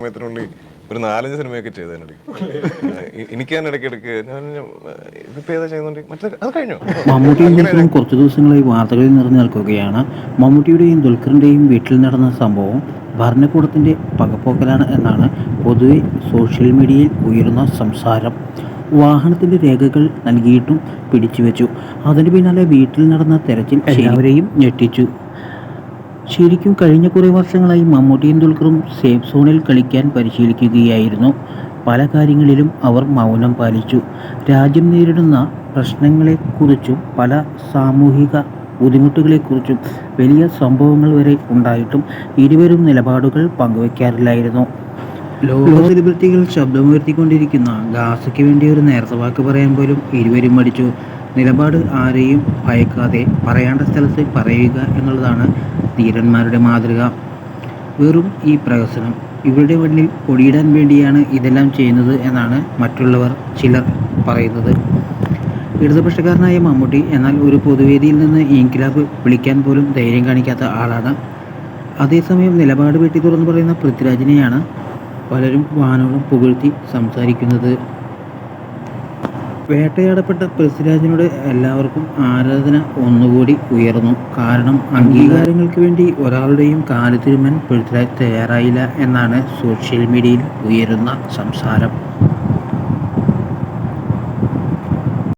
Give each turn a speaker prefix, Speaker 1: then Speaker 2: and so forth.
Speaker 1: സമയത്തിനുള്ളിൽ ഒരു നാലഞ്ച് സിനിമയൊക്കെ ചെയ്തതിനിടയ്ക്ക് എനിക്ക് തന്നെ ഇടയ്ക്ക് ഇടയ്ക്ക് ഞാൻ ഇതിപ്പോ ഏതാ ചെയ്യുന്നുണ്ട് മറ്റേ അത് കഴിഞ്ഞു?
Speaker 2: മമ്മൂട്ടിയും ദുൽഖറും കുറച്ചു ദിവസങ്ങളായി വാർത്തകളിൽ നിറഞ്ഞു നിൽക്കുകയാണ്. മമ്മൂട്ടിയുടെയും ദുൽഖറിന്റെയും വീട്ടിൽ നടന്ന സംഭവം ഭരണകൂടത്തിന്റെ പകപ്പോക്കലാണ് എന്നാണ് പൊതുവെ സോഷ്യൽ മീഡിയയിൽ ഉയരുന്ന സംസാരം. വാഹനത്തിന്റെ രേഖകൾ നൽകിയിട്ടും പിടിച്ചു വെച്ചു അതിന് പിന്നാലെ വീട്ടിൽ നടന്ന തെരച്ചിൽ എല്ലാവരെയും ഞെട്ടിച്ചു. ശരിക്കും കഴിഞ്ഞ കുറേ വർഷങ്ങളായി മമ്മൂട്ടിയും ദുൽഖറും സേഫ് സോണിൽ കളിക്കാൻ പരിശീലിക്കുകയായിരുന്നു. പല കാര്യങ്ങളിലും അവർ മൗനം പാലിച്ചു. രാജ്യം നേരിടുന്ന പ്രശ്നങ്ങളെക്കുറിച്ചും പല സാമൂഹിക ബുദ്ധിമുട്ടുകളെക്കുറിച്ചും വലിയ സംഭവങ്ങൾ വരെ ഉണ്ടായിട്ടും ഇരുവരും നിലപാടുകൾ പങ്കുവയ്ക്കാറില്ലായിരുന്നു ലോക സെലിബ്രിറ്റികൾ ശബ്ദമുയർത്തിക്കൊണ്ടിരിക്കുന്ന ഗാസയ്ക്ക് വേണ്ടി ഒരു നേർത്ത വാക്ക് പറയാൻ പോലും ഇരുവരും മടിച്ചു. നിലപാട് ആരെയും ഭയക്കാതെ പറയേണ്ട സ്ഥലത്ത് പറയുക എന്നുള്ളതാണ് ധീരന്മാരുടെ മാതൃക. വെറും ഈ പ്രഹസനം. ഇവരുടെ മുന്നിൽ പൊടിയിടാൻ വേണ്ടിയാണ് ഇതെല്ലാം ചെയ്യുന്നത് എന്നാണ് മറ്റുള്ളവർ ചിലർ പറയുന്നത്. ഇടതുപക്ഷക്കാരനായ മമ്മൂട്ടി എന്നാൽ ഒരു പൊതുവേദിയിൽ നിന്ന് ഇൻകിലാബ് വിളിക്കാൻ പോലും ധൈര്യം കാണിക്കാത്ത ആളാണ്. അതേസമയം നിലപാട് വെട്ടി തുറന്നു പറയുന്ന പൃഥ്വിരാജിനെയാണ് പലരും വാനോളം പുകഴ്ത്തി സംസാരിക്കുന്നത്. വേട്ടയാടപ്പെട്ട പൃഥ്വിരാജിനോട് എല്ലാവർക്കും ആരാധന ഒന്നുകൂടി ഉയർന്നു. കാരണം അംഗീകാരങ്ങൾക്ക് വേണ്ടി ഒരാളുടെയും കാലത്തിരുമൻ പൃഥ്വിരാജ് തയ്യാറായില്ല എന്നാണ് സോഷ്യൽ മീഡിയയിൽ ഉയരുന്ന സംസാരം.